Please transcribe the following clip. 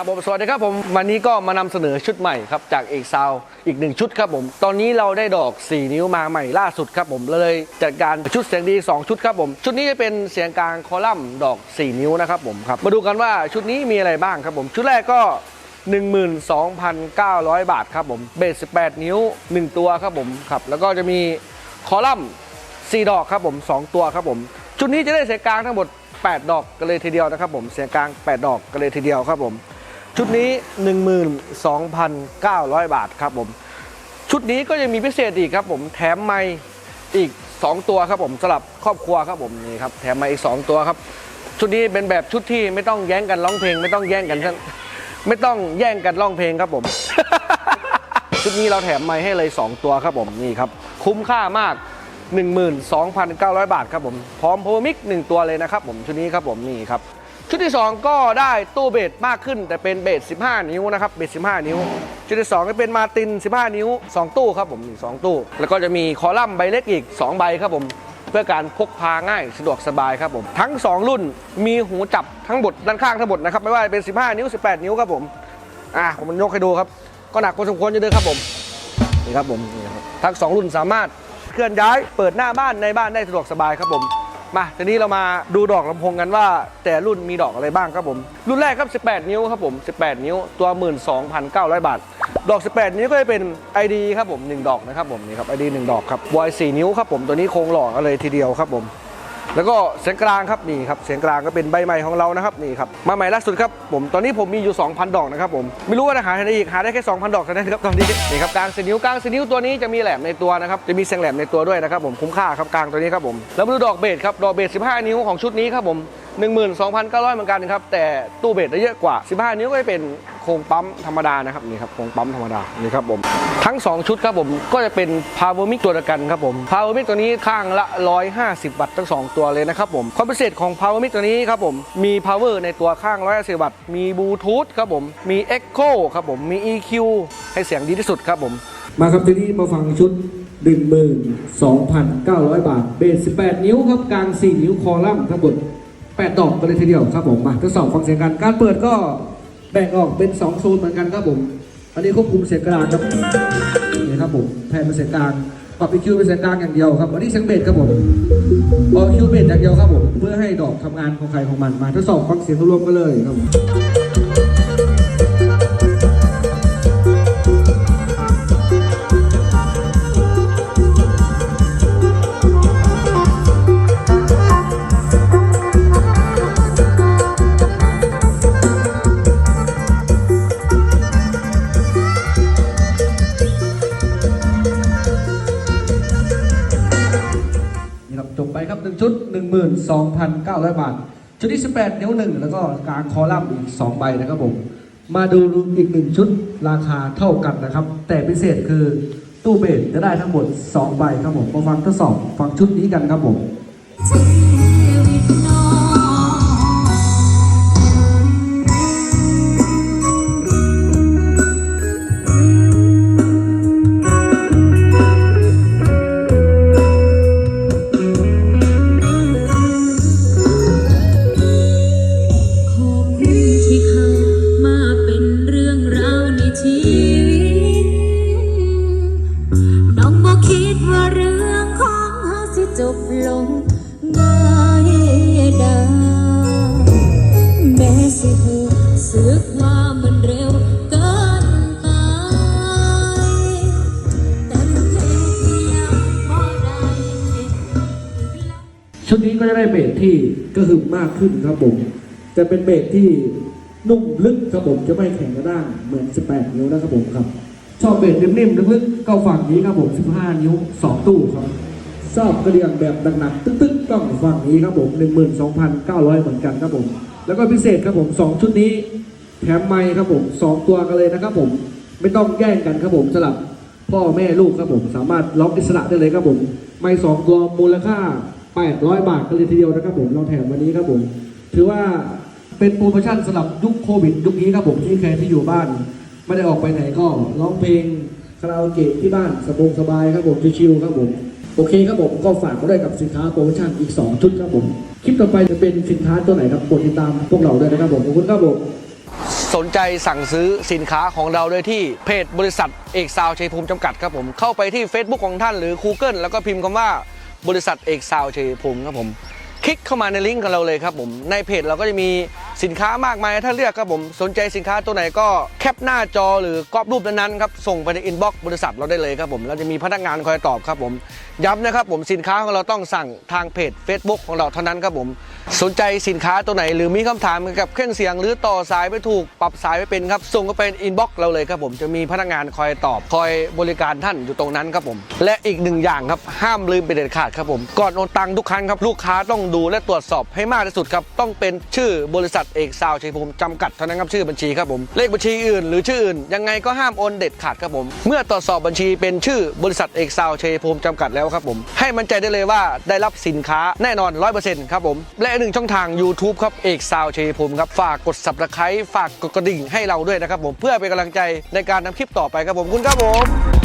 ครับผมสวัสดีครับผมวันนี้ก็มานำเสนอชุดใหม่ครับจากเอกซาวอีกหนึ่งชุดครับผมตอนนี้เราได้ดอก 4 นิ้วมาใหม่ล่าสุดครับผมเลยจัดการชุดเสียงดี 2 ชุดครับผมชุดนี้จะเป็นเสียงกลางคอลัมน์ดอก 4 นิ้วนะครับผมครับมาดูกันว่าชุดนี้มีอะไรบ้างครับผมชุดแรกก็ 12,900 บาทครับผมเบส 18 นิ้ว 1 ตัวครับผมครับแล้วก็จะมีคอลัมน์4ดอกครับผม 2 ตัวครับผมชุดนี้จะได้เสียงกลางทั้งหมด 8 ดอกกันเลยทีเดียวนะครับผมเสียงกลาง 8 ดอกกันเลยทีเดียวครับผม ชุดนี้ 12,900 บาทครับผม ชุดนี้ก็ยังมีพิเศษอีกครับผมแถมไม้อีก 2 ตัวครับผมสำหรับครอบครัวครับผมนี่ครับแถมไม้อีก 2 ตัวครับ ชุดนี้เป็นแบบชุดที่ไม่ต้องแย่งกันร้องเพลง ไม่ต้องแย่งกันไม่ต้องแย่งกันร้องเพลงครับผม ชุดนี้เราแถมไม้ให้เลย 2 ตัวครับผมนี่ครับคุ้มค่ามาก 12,900 บาทครับผมพร้อมโพมิก1ตัวเลยนะครับผมชุดนี้ครับผมนี่ครับ ชุดที่ 2 ก็ได้ตู้เบสมากขึ้น แต่เป็นเบส 15 นิ้วนะครับเบส 15 นิ้ว ชุดที่2ก็เป็นมาติน 15 นิ้ว 2 ตู้ครับผมนี่2ตู้ แล้วก็จะมีคอลัมน์ใบเล็กอีก 2 ใบครับผม เพื่อการพกพาง่ายสะดวกสบายครับผม ทั้ง 2 รุ่นมีหูจับทั้งหมดด้านข้างทั้งหมดนะครับไม่ว่าจะเป็น 15 นิ้ว 18 นิ้วครับผมอะผมยกให้ดูครับ ก็หนักพอสมควรอยู่เลยครับผมนี่ครับผมนี่ครับทั้งสองรุ่นสามารถเคลื่อนย้ายเปิดหน้าบ้านในบ้านได้สะดวกสบายครับผม มาทีนี้เรามาดูดอกลำโพงกันว่า แต่รุ่นมีดอกอะไรบ้างครับผม รุ่นแรกครับ 18 นิ้วครับผม 18 นิ้วตัว 12,900 บาท ดอก 18 นิ้วก็จะเป็น ID ครับผม 1 ดอกนะครับผมนี่ครับ ID 1 ดอกครับวอย4นิ้วครับผมตัวนี้โครงหล่อกันเลยทีเดียวครับผม แล้วก็เสียงกลางครับนี่ครับเสียงกลางก็เป็นใบใหม่ของเรานะครับนี่ครับมาใหม่ล่าสุดครับผมตอนนี้ผมมีอยู่ 2,000 ดอกนะครับผมไม่รู้ว่าจะหาไหนอีกหาได้แค่ 2,000 ดอกเท่านั้นครับตอนนี้นี่ครับกลางสีนิ้วกลางสีนิ้วตัวนี้จะมีแหลมในตัวนะครับจะมีเสียงแหลมในตัวด้วยนะครับผมคุ้มค่าครับกลางตัวนี้ครับผมแล้วมาดูดอกเบสครับดอกเบส 15 นิ้วของชุดนี้ครับผม 12,900เหมือนกันครับ แต่ตู้เบสได้เยอะกว่า 15 นิ้วก็จะเป็นโครงปั๊มธรรมดานะครับนี่ครับโครงปั๊มธรรมดานี่ครับผมทั้ง 2 ชุดครับผมก็จะเป็น Power Mic ตัวเดียวกันครับผม Power Mic ตัวนี้ข้างละ 150 วัตต์ทั้ง 2 ตัวเลยนะครับผมความพิเศษของ Power Mic ตัวนี้ครับผมมี Power ในตัวข้าง 150 วัตต์มีบลูทูธครับผมมี Echo ครับผมมี EQ ให้เสียงดีที่สุดครับผมมาครับทีนี้มาฟังชุด 12,900 บาท เบส 18 นิ้วครับ กลาง 4 นิ้วคอลัมน์ทั้งหมด 8 ดอกกันเลยทีเดียวครับผมมาทดสอบฟังเสียงกัน การเปิดก็แบ่งออกเป็น2โซนเหมือนกันครับผม อันนี้ควบคุมเสียงกลางครับนี่ครับผมแทนเป็นเสียงกลางปรับอีคิวเป็นเสียงกลางอย่างเดียวครับอันนี้เสียงเบสครับผมออกคิวเบสอย่างเดียวครับผมเพื่อให้ดอกทำงานของใครของมันมาทดสอบฟังเสียงรวมกันเลยครับผม จบไปครับหนึ่งชุด 12,900 บาท ชุดที่ 18 นิ้วหนึ่งแล้วก็กลางคอลัมน์อีก 2 ใบนะครับผม มาดูอีกหนึ่งชุดราคาเท่ากันนะครับ แต่พิเศษคือตู้เบสจะได้ทั้งหมด 2 ใบครับผมมาฟังทดสอบฟังชุดนี้กันครับผม จบลงง่ายดายแม้สิหูสึกว่ามันเร็วเกินไป แต่เพลงที่ยังบ่ได้ ชุดนี้ก็จะได้เบสที่กระหึ่มมากขึ้นครับผมจะเป็นเบสที่นุ่มลึกครับผมจะไม่แข็งกระด้างเหมือน 18 นิ้วนะครับผมครับ ชอบเบสนิ่มๆลึกๆก็ฝั่งนี้ครับผม 15 นิ้ว 2 ตู้ครับ ชอบกระเดียงแบบหนักๆตึ๊กๆต้องฝั่งนี้ครับผม 12,900 เหมือนกันครับผม แล้วก็พิเศษครับผม 2 ชุดนี้ แถมไม้ครับผม 2 ตัวกันเลยนะครับผม ไม่ต้องแย่งกันครับผมสลับพ่อแม่ลูกครับผม สามารถล็อกอิสระได้เลยครับผม ไม้สองตัวมูลค่า 800 บาทกันเลยทีเดียวนะครับผมเราแถมวันนี้ครับผม ถือว่าเป็นโปรโมชั่นสำหรับยุคโควิดยุคนี้ครับผมที่ใครที่อยู่บ้าน ไม่ได้ออกไปไหนก็ร้องเพลงคาราโอเกะที่บ้านสบงสบายครับผมชิวๆครับผม โอเคครับผมก็ฝากมาด้วยกับสินค้าโปรโมชั่นอีก 2 ชุดครับผม คลิปต่อไปจะเป็นสินค้าตัวไหนครับกดติดตามพวกเราด้วยนะครับผมขอบคุณครับผมสนใจสั่งซื้อสินค้าของเราได้ที่เพจบริษัทเอกซาวชัยภูมิจำกัดครับผมเข้าไปที่ Facebook ของท่านหรือ Google แล้วก็พิมพ์คำว่าบริษัทเอกซาวชัยภูมิครับผม คลิกเข้ามาในลิงก์ของเราเลยครับผมในเพจเราก็จะมี สินค้ามากมายให้าเลือกครับผมสนใจสินค้าตัวไหนก็แคปหน้าจอหรือกรอบรูปนั้นๆครับส่งไปในอินบ็อกซ์บริษัทเราได้เลยครับผมเราจะมีพนักงานคอยตอบครับผมย้ำนะครับผมสินค้าของเราต้องสั่งทางเพจ Facebook ของเราเท่านั้นครับผมสนใจสินค้าตัวไหน หรือมีคำถามเกี่ยวกับเครื่องเสียง หรือต่อสายไม่ถูกปรับสายไม่เป็นครับส่งเข้าไปอินบ็อกซ์เราเลยครับผมจะมีพนักงานคอยตอบคอยบริการท่านอยู่ตรงนั้นครับผม และอีกหนึ่งอย่างครับห้ามลืมเป็นเด็ดขาดครับผมก่อนโอนตังค์ทุกครั้งครับลูกค้าต้องดูและตรวจสอบให้มากที่สุดครับต้องเป็นชื่อบริษัทเอกซาวชัยภูมิจำกัดเท่านั้นครับชื่อบัญชีครับผมเลขบัญชีอื่นหรือชื่ออื่นยังไงก็ห้ามโอนเด็ดขาดครับผม เมื่อตรวจสอบบัญชีเป็นชื่อบริษัทเอกซาวชัยภูมิจำกัดแล้วครับผม ให้มั่นใจได้เลยว่าได้รับสินค้าแน่นอน 100%ครับผม และหนึ่งช่องทาง YouTube ครับเอกซาวชัยภูมิครับฝากกด subscribe ฝากกดกระดิ่งให้เราด้วยนะครับผมเพื่อเป็นกำลังใจในการทำคลิปต่อไปครับผมคุณครับผม